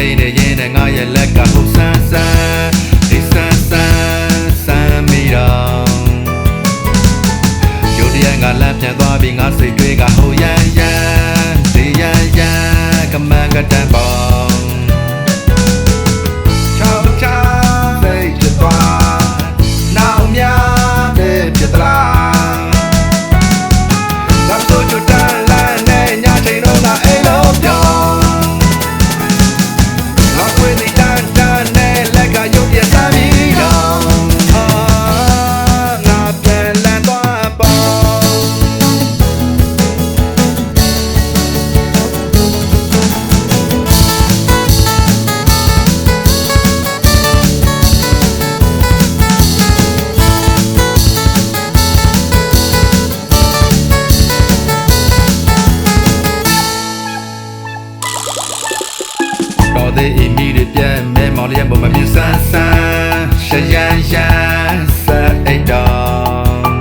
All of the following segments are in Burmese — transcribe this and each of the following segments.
အိမ်နဲ့ရင်နဲ့ငါရဲ့လက်ကဟိုဆန်းဆန်းဒီဆန်းဆန်းဆန်းမီတော့ယိုတရငါလမ်းပြန်သွားပြီးငါစိတ်တွေကဟိုရန်ရန်ဒီရန်ရန်ကမန်ကတန်ပေါ တော်သေးအီမီတွေပြတ်မဲမောင်လေးရဲ့ဘုံမမြင်ဆန်းဆန်းရှရန်ရန်ဆက်အိတ်တော်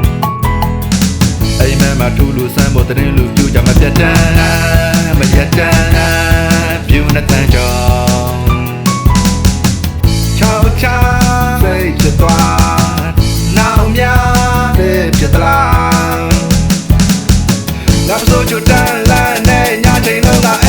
အိမ်မက်မှာထူလူဆန်းဖို့တရင်လူပြူကြမပြတ်တမ်းမရက်တမ်းပြူနေတန်ကြောင်ချောက်ချာစိတ်ချသွားနောက်များပဲဖြစ်သလားငါပစိုးချတန်လာနဲ့ညချိန်လုံးက